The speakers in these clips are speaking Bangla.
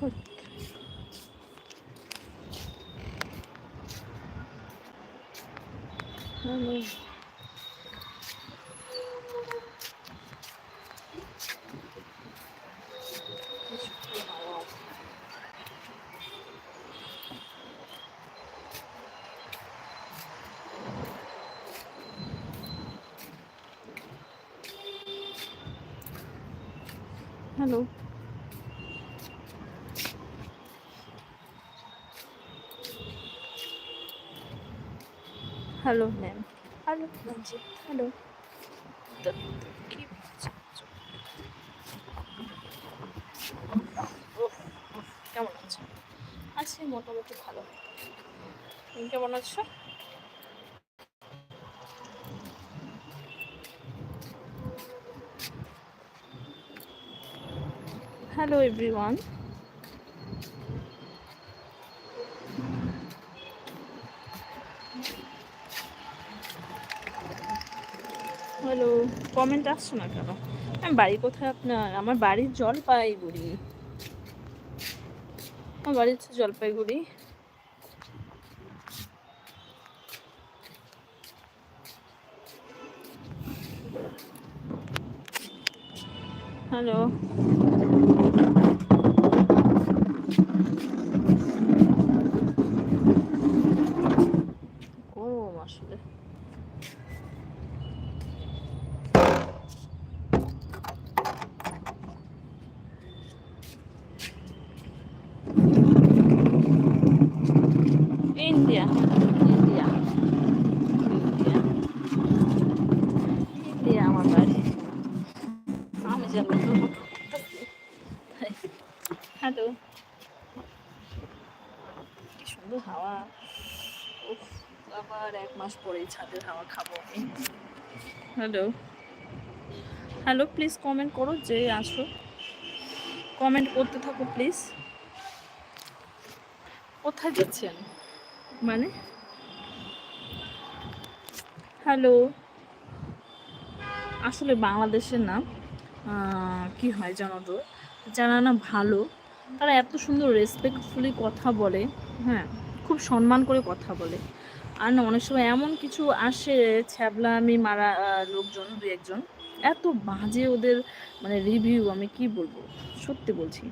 Hello hello hello ma'am hello hello কেমন আছো আছি মোটামুটি ভালো। তুমি কেমন আছো? হ্যালো এভরিওয়ান হ্যালো কমেন্ট আসছে না কেন? আমি বাড়ি কোথায় আপনার? আমার বাড়ির জলপাইগুড়ি। আমার বাড়ি হচ্ছে জলপাইগুড়ি। হ্যালো। গরম আসলে। ইন্ডিয়া ইন্ডিয়া ইন্ডিয়া ইন্ডিয়া আমার বাড়ি। আমি যেন হ্যালো কি সুন্দর হাওয়া। উফ, আবার এক মাস পরেই ছাদের হাওয়া খাব আমি। হ্যালো হ্যালো প্লিজ কমেন্ট করো যে আসো। কমেন্ট করতে থাকো প্লিজ কোথায় যাচ্ছেন? মানে? হ্যালো আসলে বাংলাদেশের নাম কি হয় জানো তো? যারা না ভালো, তারা এত সুন্দর রেসপেক্টফুলি কথা বলে হ্যাঁ খুব সম্মান করে কথা বলে। আর না, অনেক সময় এমন কিছু আসে ছ্যাবলা আমি মারা লোকজন দু একজন এত বাজে ওদের মানে রিভিউ আমি কি বলব? সত্যি বলছি।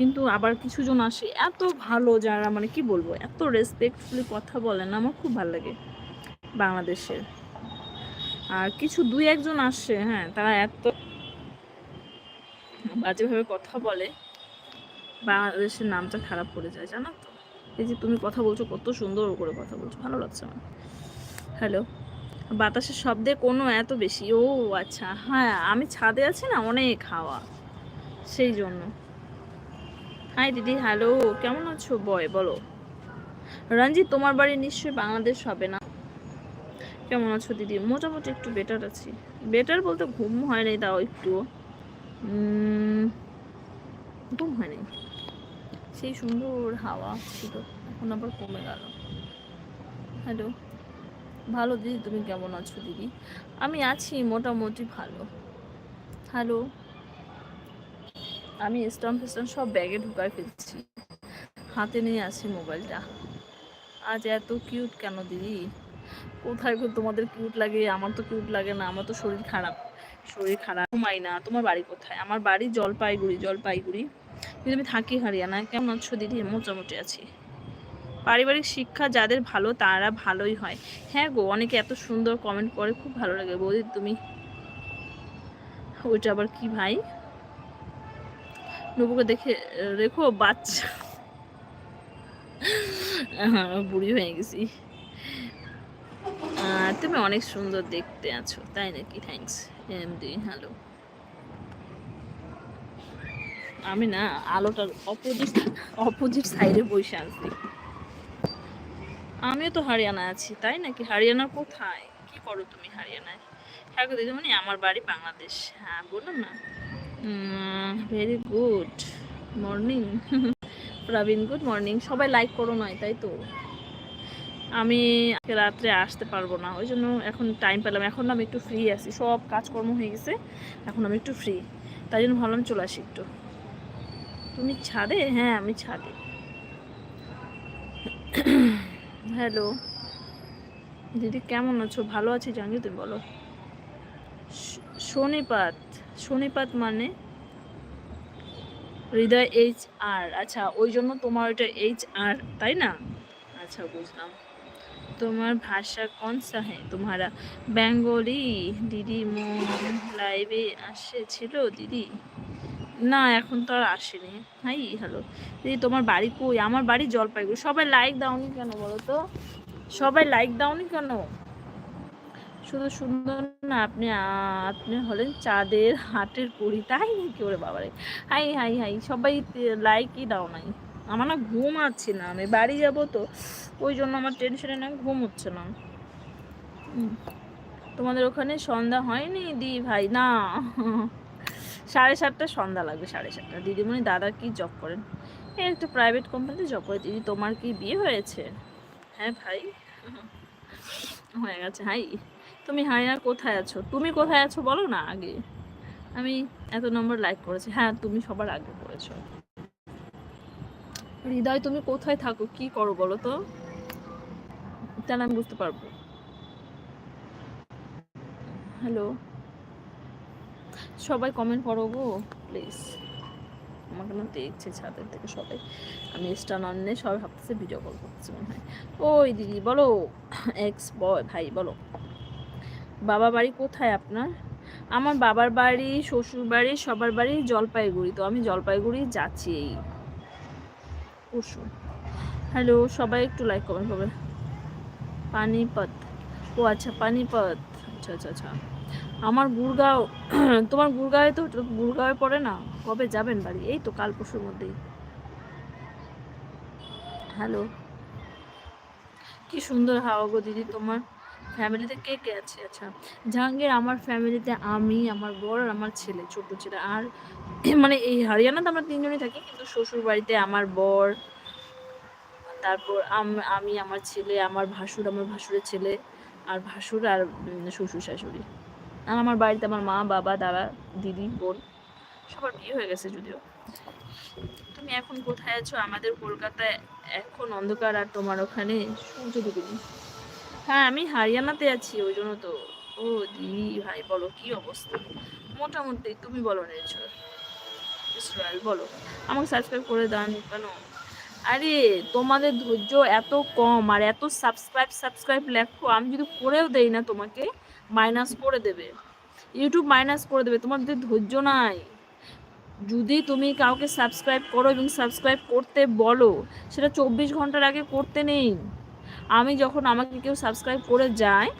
কিন্তু আবার কিছু জন আসে, এত ভালো যারা মানে কি বলব, এত রেসপেক্টফুলি কথা বলেন আমার খুব ভালো লাগে বাংলাদেশের। আর কিছু দুই একজন আসে হ্যাঁ তারা এত বাজেভাবে কথা বলে, বাংলাদেশের নামটা খারাপ করে যায়, জানো তো? এই যে তুমি কথা বলছো, কত সুন্দর করে কথা বলছো, ভালো লাগছে আমার। হ্যালো বাতাসের শব্দে কোনো এত বেশি, ও আচ্ছা হ্যাঁ আমি ছাদে আছি না, অনেক হাওয়া, সেই জন্য। হাই দিদি হ্যালো কেমন আছো? বয় বলো। রঞ্জিত, তোমার বাড়ি নিশ্চয়ই বাংলাদেশ হবে না? কেমন আছো, দিদি? মোটামুটি একটু বেটার আছি। বেটার বলতে ঘুম হয় নাই তাও একটু ঘুম হয় নাই। সেই সুন্দর হাওয়া ছিল, এখন আবার কমে গেল। হ্যালো ভালো, দিদি, তুমি কেমন আছো, দিদি? আমি আছি মোটামুটি ভালো। হ্যালো আমি স্টাম্প ফেস্টাম সব ব্যাগে ঢুকায় ফেলছি। হাতে নিয়ে আছি মোবাইলটা। আজ এত কিউট কেন দিদি? কোথায় তোমাদের কিউট লাগে? আমার তো কিউট লাগে না, আমার তো শরীর খারাপ। শরীর খারাপ। ঘুমাই না, তোমার বাড়ি কোথায়? আমার বাড়ি জলপাইগুড়ি জলপাইগুড়ি। কিন্তু আমি থাকি হারিয়ানায় কেমন আছো দিদি? মোটামুটি আছি। পারিবারিক শিক্ষা যাদের ভালো, তারা ভালোই হয়। হ্যাঁ গো, অনেকে এত সুন্দর কমেন্ট করে, খুব ভালো লাগে। বৌদি, তুমি? ওইটা আবার কি ভাই? নবুকে দেখে রেখো বাচ্চা। হ্যাঁ, বুড়ি হয়ে গেছি। তুমি অনেক সুন্দর দেখতে আছো তাই নাকি? থ্যাঙ্কস এমডি হ্যালো আমি না আলোটার অপোজিট অপোজিট সাইডে বসে আছি। আমিও তো হরিয়ানা আছি তাই নাকি? হরিয়ানার কোথায়? কি করো তুমি হরিয়ানায়? হ্যাঁ দিদিমণি আমার বাড়ি বাংলাদেশ। হ্যাঁ বললাম না। Very good morning Prabin good morning সবাই লাইক করো নয়, তাই তো? আমি রাত্রে আসতে পারব না, ওই জন্য এখন টাইম পেলাম। এখন আমি একটু ফ্রি আছি। সব কাজকর্ম হয়ে গেছে, এখন আমি একটু ফ্রি তাই জন্য ভাবলাম চলে আসি একটু। তুমি ছাদে? হ্যাঁ আমি ছাদে। হ্যালো দিদি, কেমন আছো? ভালো আছি? জানি তুমি বলো। শনিপাত। শনিপাত মানে হৃদয় এইচ আর আচ্ছা ওই জন্য তোমার ওইটা এইচ আর তাই না? আচ্ছা বুঝলাম। তোমার ভাষা কন সাহে? তোমারা বেঙ্গলি, দিদি মন লাইভে আসেছিল, দিদি? না, এখন তো আর আসেনি। হাই হ্যালো দিদি, তোমার বাড়ি কই? আমার বাড়ি জলপাইগুড়ি। সবাই লাইক দাওনি কেন বলো তো? সবাই লাইক দাওনি কেন? শুধু সুন্দর না, আপনি আপনি হলেন চাঁদের হাটের পুরি তাই নাকি ওরে বাবারে? হাই হাই হাই, সবাই লাইকই দাও নাই। আমার না ঘুম আসছে না, আমি বাড়ি যাব তো, ওই জন্য আমার টেনশনে না, ঘুম হচ্ছে না। তোমাদের ওখানে সন্ধ্যা হয়নি? দি ভাই, না। সাড়ে সাতটা সন্ধ্যা লাগবে, সাড়ে সাতটা। দিদিমণি দাদা কি জব করেন? এই একটা প্রাইভেট কোম্পানিতে জব করে। দিদি, তোমার কি বিয়ে হয়েছে? হ্যাঁ ভাই। হয়ে গেছে, হাই। তুমি আর কোথায় আছো? তুমি কোথায় আছো বলো না আগে। আমি এত নম্বর লাইক করেছি। হ্যাঁ তুমি সবার আগে করেছ। হৃদয়, তুমি কোথায় থাকো? কি করো বলো তো? তাহলে আমি বুঝতে পারব। হ্যালো? সবাই কমেন্ট করো গো প্লিজ আমাকে না দেখছে ছাদের থেকে সবাই। আমি স্টান অন নিয়ে সবাই ভাবতেছে ভিডিও কল করতেছে মনে হয়। ওই দিদি, বলো এক্স বয় ভাই, বলো। বাবা বাড়ি কোথায় আপনার? আমার বাবার বাড়ি, শ্বশুর বাড়ি, সবার বাড়ি জলপাইগুড়ি। তো আমি জলপাইগুড়ি যাচ্ছি এই পরশু। হ্যালো সবাই একটু লাইক কমেন্ট করবে। পানিপত। ও আচ্ছা পানিপত। আচ্ছা আচ্ছা আচ্ছা। আমার গুড়গাঁও, তোমার গুড়গাঁওয়ে তো গুড়গাঁওয়ে পড়ে না? কবে যাবেন বাড়ি? এই তো কাল পরশুর মধ্যেই। হ্যালো কি সুন্দর হাওয়া গো দিদি তোমার। ফ্যামিলিতে কে কে আছে? আচ্ছা জাহাঙ্গীর, আমার ফ্যামিলিতে আমি, আমার বর আর আমার ছেলে, ছোট ছেলে। আর মানে এই হরিয়ানাতে আমরা তিনজনই থাকি, কিন্তু শ্বশুর বাড়িতে আমার বর, তারপর আমি আমার ছেলে, আমার ভাসুর, আমার ভাসুরের ছেলে, আর ভাসুর আর শ্বশুর শাশুড়ি। আর আমার বাড়িতে আমার মা, বাবা, দাদা, দিদি, বোন, সবার বিয়ে হয়ে গেছে যদিও। তুমি এখন কোথায় আছো? আমাদের কলকাতায় এখন অন্ধকার আর তোমার ওখানে সূর্য ডুবেনি হ্যাঁ আমি হরিয়ানাতে আছি, ওই জন্য তো। ও দিদি, ভাই, বলো, কি অবস্থা? মোটামুটি, তুমি বলো ইসরায়েল, বলো। আমাকে সাবস্ক্রাইব করে দেন কেন? আরে, তোমাদের ধৈর্য এত কম, আর এত সাবস্ক্রাইব সাবস্ক্রাইব লেখো, আমি যদি করেও দেই না তোমাকে মাইনাস করে দেবে। ইউটিউব মাইনাস করে দেবে, তোমাদের ধৈর্য নাই। যদি তুমি কাউকে সাবস্ক্রাইব করো এবং সাবস্ক্রাইব করতে বলো, সেটা চব্বিশ ঘণ্টার আগে করতে নেই। আমি যখন আমাকে কেউ সাবস্ক্রাইব করে যায়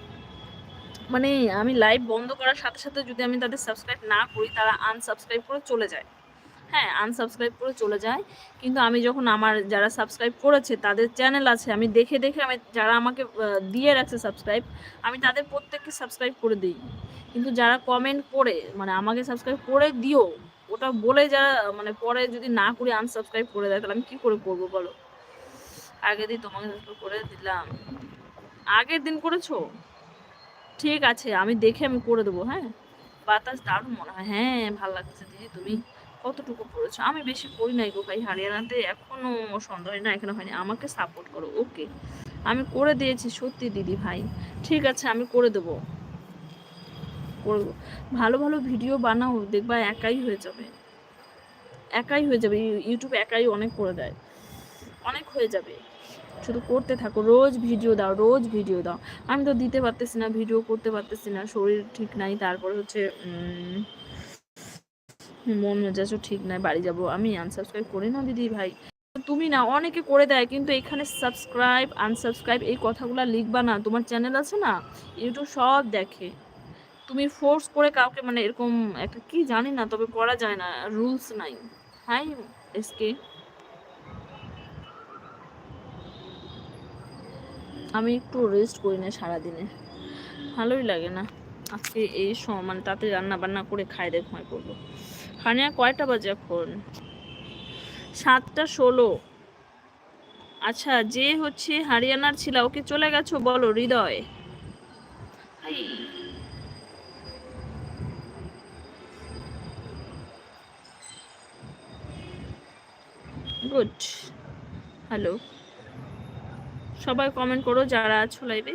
মানে আমি লাইভ বন্ধ করার সাথে সাথে যদি আমি তাদের সাবস্ক্রাইব না করি, তারা আনসাবস্ক্রাইব করে চলে যায়। হ্যাঁ আনসাবস্ক্রাইব করে চলে যায়। কিন্তু আমি যখন আমার যারা সাবস্ক্রাইব করেছে, তাদের চ্যানেল আছে, আমি দেখে দেখে আমি যারা আমাকে দিয়ে রাখছে সাবস্ক্রাইব আমি তাদের প্রত্যেককে সাবস্ক্রাইব করে দিই। কিন্তু যারা কমেন্ট করে মানে আমাকে সাবস্ক্রাইব করে দিও, ওটা বলে যারা মানে পরে যদি না করে আনসাবস্ক্রাইব করে দেয়, তাহলে আমি কী করে করব বলো? আগে দিন তোমাকে করে দিলাম। আগের দিন করেছ? ঠিক আছে, আমি দেখে আমি করে দেবো হ্যাঁ? বাতাস দারুণ মনে হয়। হ্যাঁ ভালো লাগছে দিদি, তুমি কতটুকু পড়েছো আমি বেশি পড়ি নাই গো ভাই, হারিয়ানাতে এখনও সন্দেহ না, এখানে হয়নি। আমাকে সাপোর্ট করো ওকে আমি করে দিয়েছি, সত্যি দিদি ভাই। ঠিক আছে, আমি করে দেবো। করে দেবো। ভালো ভালো ভিডিও বানাও, দেখবা একাই হয়ে যাবে। একাই হয়ে যাবে, ইউ- ইউটিউব একাই অনেক করে দেয়। অনেক হয়ে যাবে। শুধু করতে থাকো, রোজ ভিডিও দাও, রোজ ভিডিও দাও। আমি তো দিতে পারতেছি না, ভিডিও করতে পারতেছি না, শরীর ঠিক নাই, তারপরে হচ্ছে মন মেজাজও ঠিক নাই, বাড়ি যাব। আমি আনসাবস্ক্রাইব করি না দিদি ভাই। তুমি না, অনেকে করে দেয়, কিন্তু এখানে সাবস্ক্রাইব আনসাবস্ক্রাইব এই কথাগুলো লিখবা না। তোমার চ্যানেল আছে না ইউটিউব সব দেখে। তুমি ফোর্স করে কাউকে মানে এরকম একটা কি জানি না, তবে করা যায় না রুলস নাই। Hi, SK. আমি একটু রেস্ট করি না সারাদিনে। ভালোই লাগে না। আজকে এই সময় মানে তাতে রান্না বান্না করে খাই দেখ ঘুমাই করব খানিয়া কয়টা বাজে এখন? সাতটা ষোলো। আচ্ছা যে হচ্ছে হারিয়ানার ছিল, ওকে চলে গেছো বলো, হৃদয়। গুড। হ্যালো। সবাই কমেন্ট করো যারা আছো লাইভে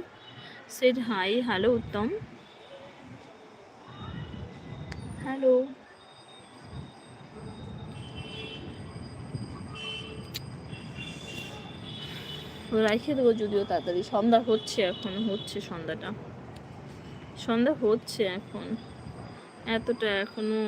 set hi hello Uttam. Hello রাখে দেবো যদিও তাড়াতাড়ি। সন্ধ্যা হচ্ছে এখন, হচ্ছে সন্ধ্যাটা। সন্ধ্যা হচ্ছে এখন। এতটা এখনও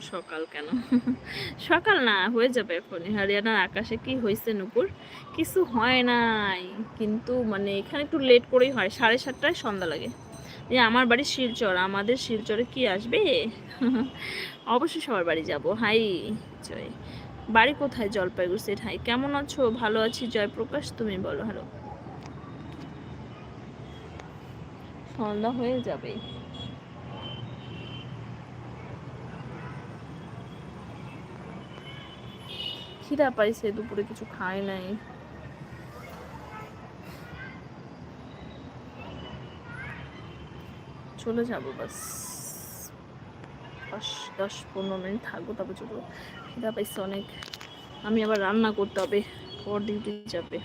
সকাল কেন? সকাল না, হয়ে যাবে এখন। হরিয়ানার আকাশে কি হয়েছে নুপুর? কিছু হয় নাই। কিন্তু মানে এখানে একটু লেট করেই হয়, সাড়ে সাতটায় সন্ধ্যা লাগে। যে আমার বাড়ি শিলচর, আমাদের শিলচরে কি আসবে? অবশ্যই সবার বাড়ি যাব। হাই, জয়। বাড়ি কোথায় জলপাইগুড়ি সেট হাই, কেমন আছো? ভালো আছি, জয়প্রকাশ, তুমি বলো হ্যালো সন্ধ্যা হয়ে যাবে। খিদা পাইছে, দুপুরে কিছু খায় নাই। চলে যাব বাস। দশ দশ, পনেরো মিনিট থাকব, তারপর চলবো খিদা পাইছে অনেক। আমি আবার রান্না করতে হবে পর ডিউটি যাবে?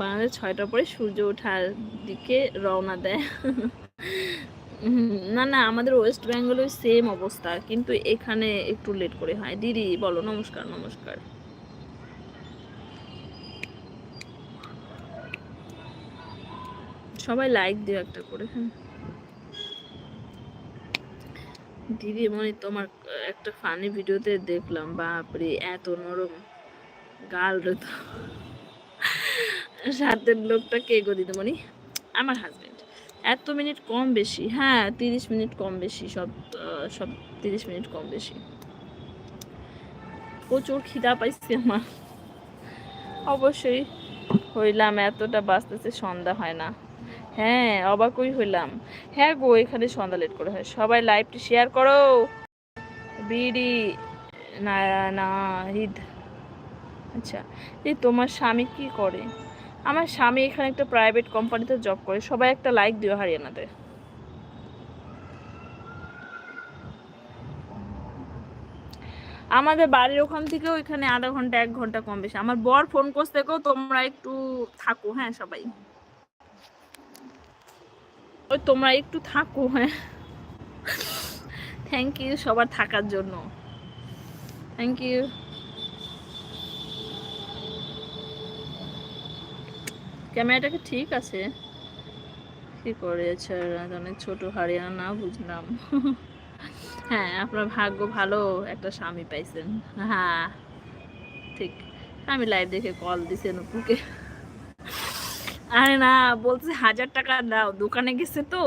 বাংলাদেশ ছয়টার পরে সূর্য ওঠার দিকে রওনা দেয়। না না, আমাদের ওয়েস্ট বেঙ্গলের সেম অবস্থা, কিন্তু এখানে একটু লেট করে হয়। দিদি, বলো, নমস্কার নমস্কার। সবাই লাইক দিও একটা করে হ্যাঁ। দিদি মানে তোমার একটা ফানি ভিডিওতে দেখলাম, বাপরে, এত নরম। গাল তো। সাথের লোকটা কে গো দিদিমণি আমার হাজবেন্ড এত মিনিট কম বেশি হ্যাঁ তিরিশ মিনিট কম বেশি, সব সব তিরিশ মিনিট কম বেশি। প্রচুর খিদা পাইছি আমার। অবশ্যই হইলাম, এতটা বাঁচতেছে, সন্ধ্যা হয় না। হ্যাঁ অবাকই হইলাম। হ্যাঁ গো, এখানে সন্ধ্যা লেট করে হয়। সবাই লাইভটি শেয়ার করো। বিডি, না না হিদ আচ্ছা এই তোমার স্বামী কি করে? আমার স্বামী এখানে একটা প্রাইভেট কোম্পানিতে জব করে। সবাই একটা লাইক দিও হারিয়ানাতে। আমাদের বাড়ির ওখান থেকেও এখানে আধা ঘণ্টা, এক ঘণ্টা কম বেশি। আমার বর ফোন করতে তোমরা একটু থাকো। হ্যাঁ সবাই। ওই তোমরা একটু থাকো হ্যাঁ। থ্যাংক ইউ সবার থাকার জন্য। থ্যাংক ইউ ক্যামেরাটাকে ঠিক আছে। কি করেছে অনেক ছোট হারিয়ানা না বুঝলাম। হ্যাঁ আপনার ভাগ্য ভালো, একটা স্বামী পাইছেন। হ্যাঁ ঠিক। আমি লাইভ দেখে কল দিছেন নুপুকে আরে না, বলছে হাজার টাকা দাও। দোকানে গেছে তো,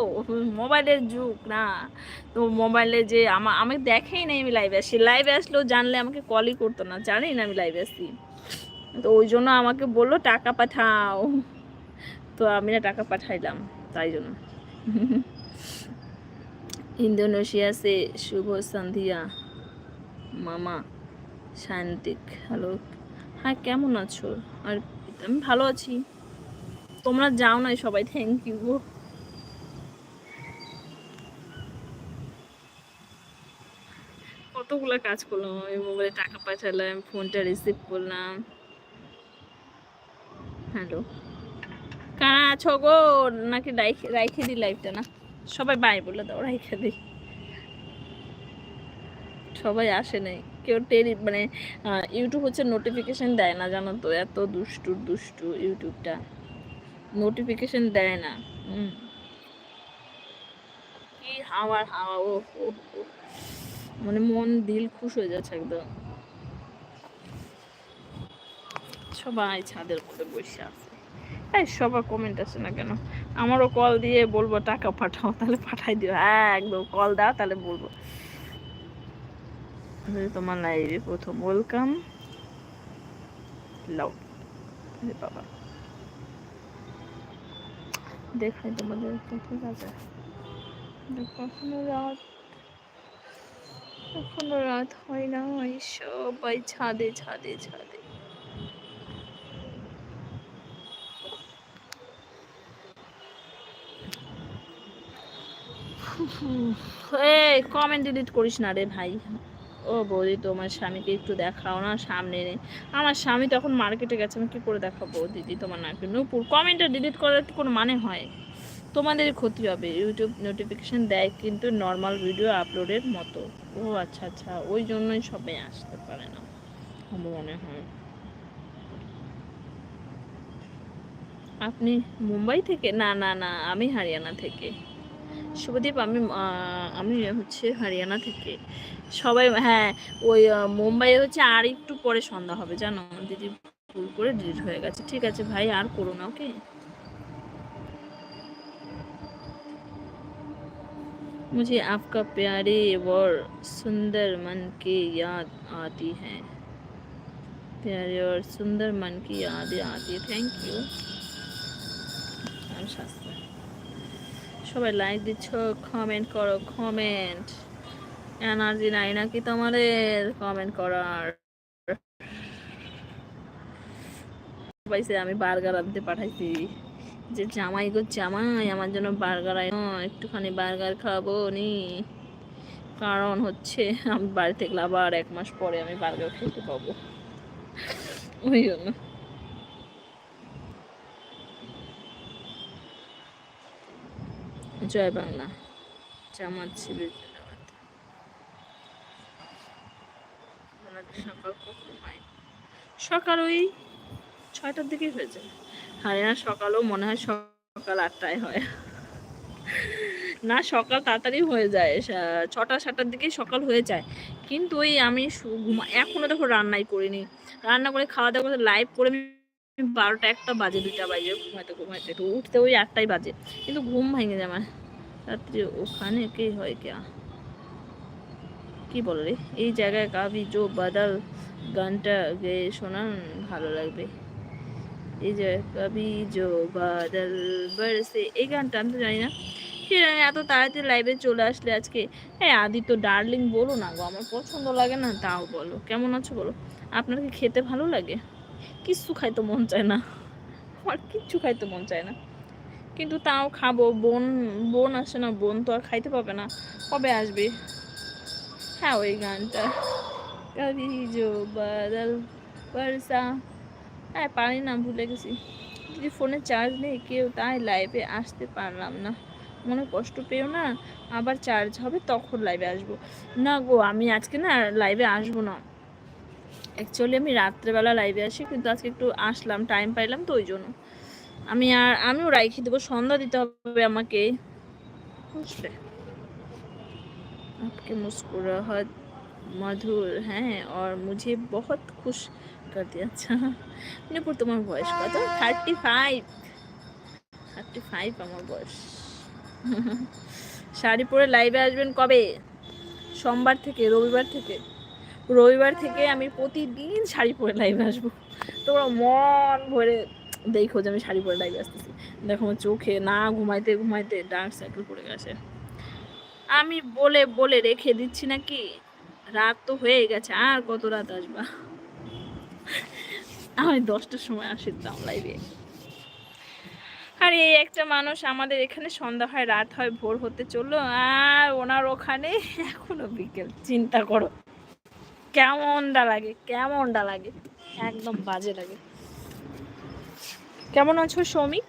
মোবাইলের যুগ, না। তো মোবাইলে যে আমা, আমি দেখেই নাই আমি লাইভে আসি। লাইভে আসলেও জানলে আমাকে কলই করতো না জানি না আমি লাইভে আসি। তো ওই জন্য আমাকে বলল, টাকা পাঠাও। তো আমি না টাকা পাঠাইলাম, তাই জন্য। ইন্দোনেশিয়া সে শুভ সন্ধিয়া। মামা শান্তিক হ্যালো হ্যাঁ কেমন আছো? আর আমি ভালো আছি। তোমরা যাও না সবাই থ্যাংক ইউ গো কতগুলো কাজ করলাম, আমি মোবাইলে টাকা পাঠালাম, ফোনটা রিসিভ করলাম। হ্যালো কারা আছো গো? নাকি রাইখে রাইখে দিই লাইফটা না? সবাই বাই বলে দাও, রাইখে দিই। সবাই আসে নাই। কেউ টেরি মানে ইউটিউব হচ্ছে নোটিফিকেশন দেয় না, জানো তো? এত দুষ্টু দুষ্টু ইউটিউবটা নোটিফিকেশন দেয় না। কি হাওয়ার হাওয়া ও। মানে মন, দিল খুশ হয়ে যাচ্ছে একদম। সবাই ছাদের উপরে বসে আছে। এই সবার কমেন্ট আছে না কেন? আমারও কল দিয়ে বলব, টাকা পাঠাও, তাহলে পাঠাই দিও। হ্যাঁ একদম কল দাও, তাহলে বলব। তোমার লাইভে প্রথম ওয়েলকাম লাউ বাবা। দেখাই তোমাদের ঠিক আছে? কখনো রাত, এখনও রাত হয় না হয় সবাই ছাদে ছাদে ছাদে। কমেন্ট ডিলিট করিস না রে ভাই। ও বৌদি, তোমার স্বামীকে একটু দেখাও না সামনে। নেই আমার স্বামী তখন মার্কেটে গেছে, আমি কী করে দেখাবো? দিদি তোমার নাকি নূপুর। কমেন্টটা ডিলিট করার কি কোনো মানে হয়? তোমাদের ক্ষতি হবে। ইউটিউব নোটিফিকেশন দেয় কিন্তু নর্মাল ভিডিও আপলোডের মতো। ও আচ্ছা আচ্ছা ওই জন্যই সবাই আসতে পারে না, আমার মনে হয়। আপনি মুম্বাই থেকে? না না না, আমি হরিয়ানা থেকে। শুভদীপ আমি আহ, আমি হচ্ছে হরিয়ানা থেকে সবাই হ্যাঁ ওই আহ, মুম্বাইয়ে হচ্ছে আর একটু পরে সন্ধ্যা হবে জানো দিদি ভুল করে ডিলিট হয়ে গেছে ঠিক আছে ভাই আর করো না ওকে मुझे आपका प्यारे और सुंदर मन की याद आती है प्यारे और सुंदर मन की यादें आती है थैंक ইউ আমি শাস্ত্র সবাই লাইক দিচ্ছ কমেন্ট করো কমেন্ট এনার্জি নাই নাকি তোমাদের? কমেন্ট করার। পাইছে, আমি বার্গার আনতে পাঠাইছি। যে জামাই গো জামাই, আমার জন্য বার্গার আয়। একটুখানি বার্গার খাব নি। কারণ হচ্ছে, আমি বাড়ি থেকে আবার এক মাস পরে আমি বার্গার খেতে পাবো। ওই জন্য। জয় বাংলা। জামাত শিবির। সকাল হয় ওই ছয়টার দিকে হয়েছে হারিয়ানা সকালও মনে হয় সকাল আটটায় হয়। না, সকাল তাড়াতাড়ি হয়ে যায়। ছটা, সাতটার দিকে সকাল হয়ে যায়। কিন্তু ওই আমি ঘুমা- এখনও দেখো রান্নাই করিনি। রান্না করে খাওয়া দাওয়া করে লাইভ করে আমি বারোটা একটা বাজে, দুইটা বাজে, ঘুমাইতে ঘুমাইতে, একটু উঠতে ওই আটটাই বাজে। কিন্তু ঘুম ভেঙে যায় আমার। রাত্রি ওখানে কে হয় কে? কি বল এই জায়গায় কাবি জো বাদাল, গানটা গেয়ে শোনান ভালো লাগবে। এই যে কবি জো বাদল, বরসে, এই গানটা আমি তো জানি না। কি জানি এত তাড়াতাড়ি লাইভে চলে আসলে আজকে। হ্যাঁ আদি তো ডার্লিং বলো না গো, আমার পছন্দ লাগে না, তাও বলো। কেমন আছো বলো? আপনার কি খেতে ভালো লাগে? কিচ্ছু খাইতে মন চায় না। আমার কিচ্ছু খাইতে মন চায় না। কিন্তু তাও খাব, বোন বোন আসে না, বোন তো আর খাইতে পাবে না। কবে আসবে? হ্যাঁ ওই গানটা। জো বাদল বর্ষা হ্যাঁ পারি না, ভুলে গেছি। যদি ফোনে চার্জ নেই, কেউ তাই লাইভে আসতে পারলাম না। মনে কষ্ট পেও না, আবার চার্জ হবে, তখন লাইভে আসব। না গো, আমি আজকে না লাইভে আসব না। অ্যাকচুয়ালি আমি রাত্রেবেলা লাইভে আসি, কিন্তু আজকে একটু আসলাম টাইম পাইলাম তো ওই জন্য। আমি আর, আমিও রাইখে দেবো, সন্ধ্যা দিতে হবে আমাকে। বুঝলে? আপকে মুস্কুর মধুর হ্যাঁ আর মুঝে বহুত খুশ কর দিয়ে আচ্ছা। মিনুপুর, তোমার বয়স কত? থার্টি ফাইভ থার্টি ফাইভ আমার বয়স। শাড়ি পরে লাইভে আসবেন কবে? সোমবার থেকে, রবিবার থেকে। রবিবার থেকে আমি প্রতিদিন শাড়ি পরে লাইভে আসব। তোমরা মন ভরে দেখো যে আমি শাড়ি পরে লাইভে আসতেছি। দেখো আমার চোখে না ঘুমাইতে ঘুমাইতে ডার্ক সাইকেল পড়ে গেছে। আমি বলে বলে রেখে দিচ্ছি নাকি? রাত তো হয়ে গেছে, আর কত রাত আসবা? আমি দশটার সময় আসিতাম লাইভে আর এই একটা মানুষ আমাদের এখানে সন্ধ্যা হয়, রাত হয়, ভোর হতে চলল, আর ওনার ওখানে এখনও বিকেল। চিন্তা করো। কেমনটা লাগে কেমনটা লাগে? একদম বাজে লাগে। কেমন আছো শ্রমিক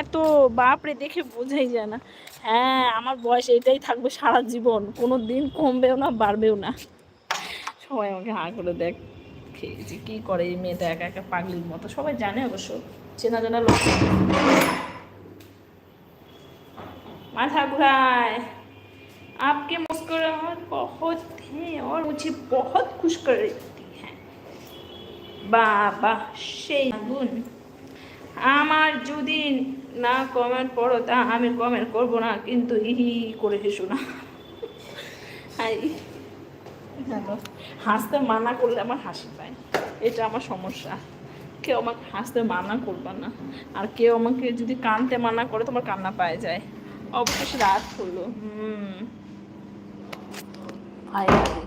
এত বাপরে, দেখে বোঝাই যায় না। হ্যাঁ আমার বয়স এটাই থাকবে সারা জীবন। কোনো দিন কমবেও না, বাড়বেও না। সবাই আমাকে হাঁ করে দেখ যে কী করে এই মেয়েটা একা একা পাগলির মতো? সবাই জানে অবশ্য, চেনা জানা লোক। মাথা ঘুরায়। आपके मुस्कुराहट बहुत है और मुझे बहुत खुश कर देती है বাবা সেই গুণ আমার যদি না কমেন্ট পড়ো তা আমি কমেন্ট করবো না কিন্তু হি হি করে হেসো না হাই জানো, হাসতে মানা করলে আমার হাসি পায় এটা আমার সমস্যা কেউ আমাকে হাসতে মানা করবে না আর কেউ আমাকে যদি কানতে মানা করে তোমার কান্না পায় যায় অবশেষে রাত হলো হুম Finally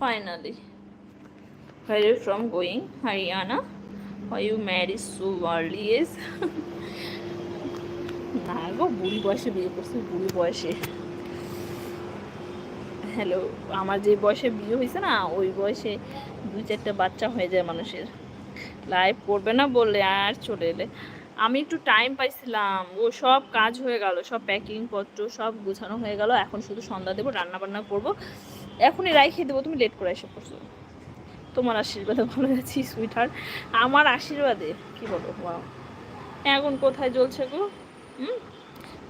finally Where are you from going? Haryana? Why you married so early age? না গো, বুড়ি বয়সে বিয়ে করছি, বুড়ি বয়সে হ্যালো আমার যে বয়সে বিয়ে হয়েছে না, ওই বয়সে দুই চারটে বাচ্চা হয়ে যায় মানুষের লাইভ করবে না বললে আর চলে এলে আমি একটু টাইম পাইছিলাম। ও সব কাজ হয়ে গেল, সব প্যাকিং পত্র সব গোছানো হয়ে গেল। এখন শুধু সন্ধ্যা দেবো রান্না বান্না করব। এখনই রাই খেয়ে দেবো, তুমি লেট করে এসে পড়ছো। তোমার আশীর্বাদে ভালো আছি সুইটহার্ট আমার আশীর্বাদে, কি বলো ওয়াও এখন কোথায় জ্বলছে গো? হুম?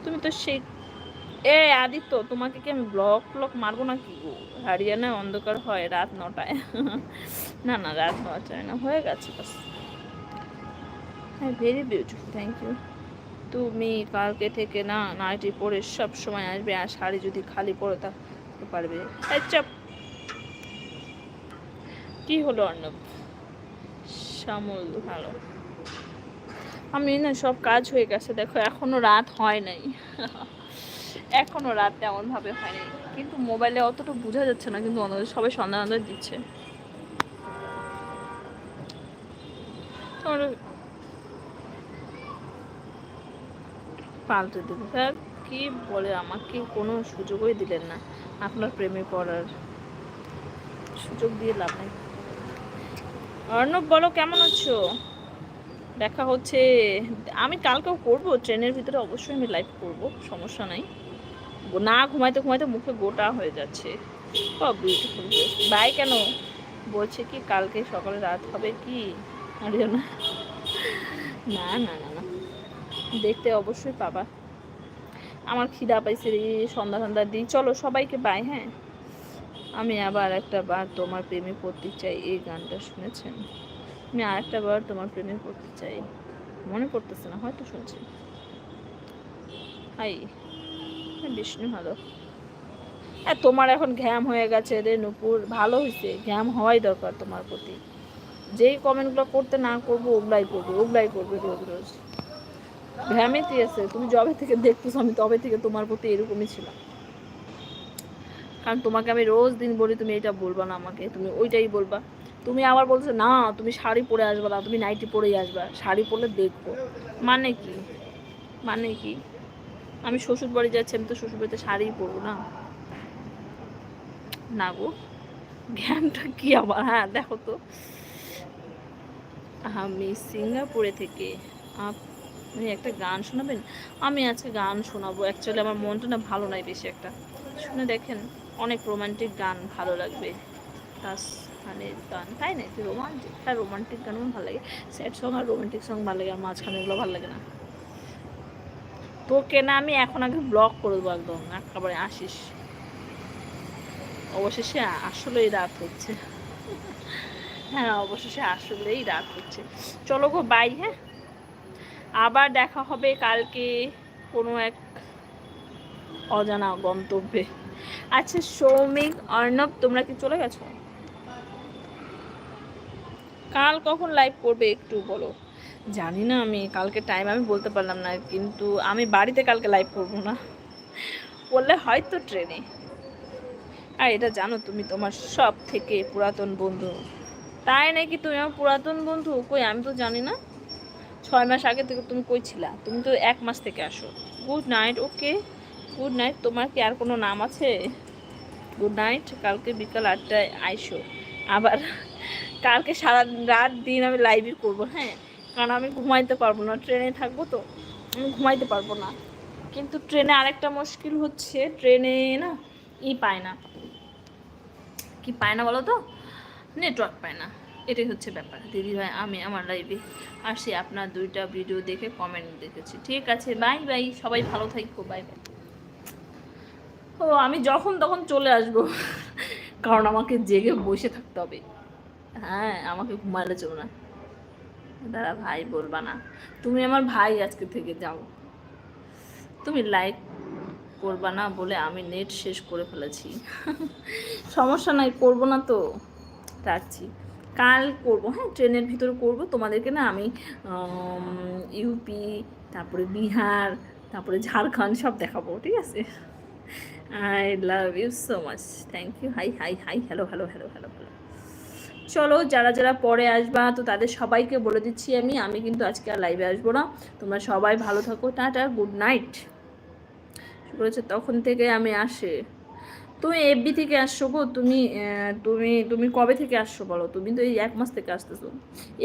তুমি তো সেই এ, আদিত্য, তোমাকে কি আমি ব্লক ব্লক মারবো না কি গো? হারিয়ানায় অন্ধকার হয়, রাত নটায়। না না, রাত নটায় না, হয়ে গেছে হ্যাঁ ভেরি বিউটিফুল থ্যাংক ইউ তুমি কালকে থেকে না নাইটি পরে সব সময় আসবে, আর শাড়ি যদি খালি পরে থাকতে পারবে। আচ্ছা কি হলো অর্ণব? শ্যামল, ভালো। আমি না সব কাজ হয়ে গেছে, দেখো, এখনও রাত হয় নাই। এখনও রাত তেমন ভাবে হয়নি কিন্তু মোবাইলে অতটা বোঝা যাচ্ছে না, কিন্তু অন্যদের সবাই সন্ধ্যা দিচ্ছে। পাল্টে দেবো। স্যার, কি বলে আমাকে কোনো সুযোগই দিলেন না আপনার প্রেমে পড়ার। সুযোগ দিয়ে লাভ নেই। অর্ণব, বলো কেমন আছো? দেখা হচ্ছে। আমি কালকেও করব, ট্রেনের ভিতরে অবশ্যই আমি লাইভ করব, সমস্যা নাই। না, ঘুমাইতে ঘুমাইতে মুখে গোটা হয়ে যাচ্ছে। ও বিউটিফুল বাই কেন? বলছে কি, কালকে সকালে রাত হবে কি? আরে না না না না। দেখতে অবশ্যই পাবা। আমার খিদা পাইছে রে, সন্ধ্যা সন্ধ্যা দিই চলো সবাইকে বাই হ্যাঁ? আমি আবার একটা বার তোমার প্রেমে পড়তে চাই, এই গানটা শুনেছেন? আমি আর একটা বার তোমার প্রেমে পড়তে চাই। মনে পড়তেছে না, হয়তো শুনছি। হাই বিষ্ণু ভালো হ্যাঁ তোমার এখন ঘ্যাম হয়ে গেছে রে নুপুর। ভালো হয়েছে ঘ্যাম হওয়াই দরকার তোমার প্রতি। যেই কমেন্টগুলো করতে না করব, ওগুলাই করবে ওগুলাই করবে রোজ রোজ। ঘ্যামেতে আছে। তুমি যবে থেকে দেখতেছো, আমি তবে থেকে তোমার প্রতি এরকমই ছিলাম। কারণ তোমাকে আমি রোজ দিন বলি, তুমি এটা বলবা না আমাকে, তুমি ওইটাই বলবা। তুমি আবার বলছো না, তুমি শাড়ি পরে আসবা না, তুমি নাইটি পরেই আসবা, শাড়ি পরলে দেখব। মানে কি? মানে কি? আমি শ্বশুর বাড়ি যাচ্ছি, আমি তো শ্বশুর বাড়িতে শাড়িই পরবো না। না গো জ্ঞানটা কি আবার? হ্যাঁ দেখো তো। আমি সিঙ্গাপুরে থেকে আপনি একটা গান শোনাবেন? আমি আজকে গান শোনাবো। অ্যাকচুয়ালি আমার মনটা না ভালো নাই বেশি একটা। শুনে দেখেন অনেক রোমান্টিক গান ভালো লাগবে। তাস মানে গান, তাই না? কি রোমান্টিক হ্যাঁ রোমান্টিক গান আমার ভালো লাগে। স্যাড সং আর রোমান্টিক সং ভালো লাগে, আর মাঝখানে এগুলো ভালো লাগে না। তোকে না আমি এখন আগে ব্লক করে দেবো একদম, একেবারে আসিস। অবশেষে আসলেই রাত হচ্ছে। হ্যাঁ অবশেষে আসলেই রাত হচ্ছে। চলো গো বাই হ্যাঁ? আবার দেখা হবে কালকে কোনো এক অজানা গন্তব্যে। আচ্ছা সৌমিক, অর্ণব, তোমরা কি চলে গেছো? কাল কখন লাইভ করবে একটু বলো। জানি না, আমি কালকে টাইম আমি বলতে পারলাম না, কিন্তু আমি বাড়িতে কালকে লাইভ করব না। বললে হয়তো ট্রেনে। আর এটা জানো, তুমি তোমার সব থেকে পুরাতন বন্ধু। তাই নাকি তুমি আমার পুরাতন বন্ধু? কই, আমি তো জানি না। ছয় মাস আগে থেকে তুমি কই ছিলা তুমি তো এক মাস থেকে আসো। Good night okay good night তোমার কি আর কোনো নাম আছে? গুড নাইট কালকে বিকাল আটটায় আইসো। আবার কালকে সারা রাত দিন আমি লাইভই করব হ্যাঁ? কারণ আমি ঘুমাইতে পারব না, ট্রেনে থাকব তো, আমি ঘুমাইতে পারব না। কিন্তু ট্রেনে আরেকটা মুশকিল হচ্ছে, ট্রেনে না ই পায় না। কি পায় না বলো তো? নেটওয়ার্ক পায় না। এটাই হচ্ছে ব্যাপার। দিদি ভাই, আমি আমার লাইভে আসি, আপনার দুইটা ভিডিও দেখে কমেন্ট দেখেছি। ঠিক আছে বাই বাই সবাই ভালো থাকব বাই বাই ও, আমি যখন তখন চলে আসব, কারণ আমাকে জেগে বসে থাকতে হবে। হ্যাঁ আমাকে ঘুমালে চলো না। দাদা, ভাই বলবা না। তুমি আমার ভাই আজকে থেকে যাও। তুমি লাইক করবা না বলে আমি নেট শেষ করে ফেলেছি। সমস্যা নাই, করব না তো। রাখছি। কাল করব হ্যাঁ ট্রেনের ভিতরে করব। তোমাদেরকে না আমি ইউপি তারপরে বিহার, তারপরে ঝাড়খণ্ড সব দেখাবো, ঠিক আছে? I love you so much thank you hi hi hi hello hello hello hello hello চলো, যারা যারা পরে আসবা, তো তাদের সবাইকে বলে দিচ্ছি আমি আমি কিন্তু আজকে আর লাইভে আসব না। তোমরা সবাই ভালো থাকো। টাটা গুড নাইট বলেছে তখন থেকে আমি আসে। তুমি এফবি থেকে আসছো গো, তুমি তুমি তুমি কবে থেকে আসছো বলো? তুমি তো এই এক মাস থেকে আসতেছো।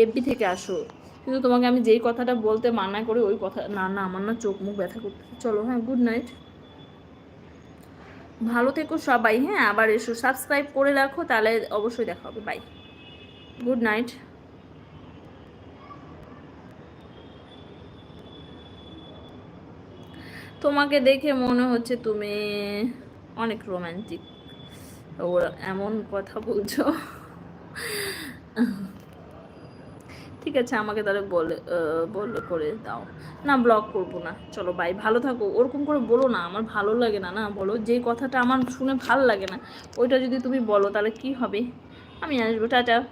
এফবি থেকে আসো। কিন্তু তোমাকে আমি যেই কথাটা বলতে মানা করি, ওই কথা, না না, আমার না চোখ মুখ ব্যথা করতে চলো হ্যাঁ গুড নাইট ভালো থেকো সবাই হ্যাঁ আবার এসো। সাবস্ক্রাইব করে রাখো, তাহলে অবশ্যই দেখা হবে। বাই গুড নাইট তোমাকে দেখে মনে হচ্ছে তুমি অনেক রোম্যান্টিক ওরা এমন কথা বলছো। ঠিক আছে, আমাকে তাহলে বলে বলে করে দাও। না ব্লগ করব না। চলো বাই ভালো থাকো। ওরকম করে বলো না, আমার ভালো লাগে না না? বলো, যে কথাটা আমার শুনে ভালো লাগে না, ওইটা যদি তুমি বলো, তাহলে কি হবে? আমি আসব, টাটা।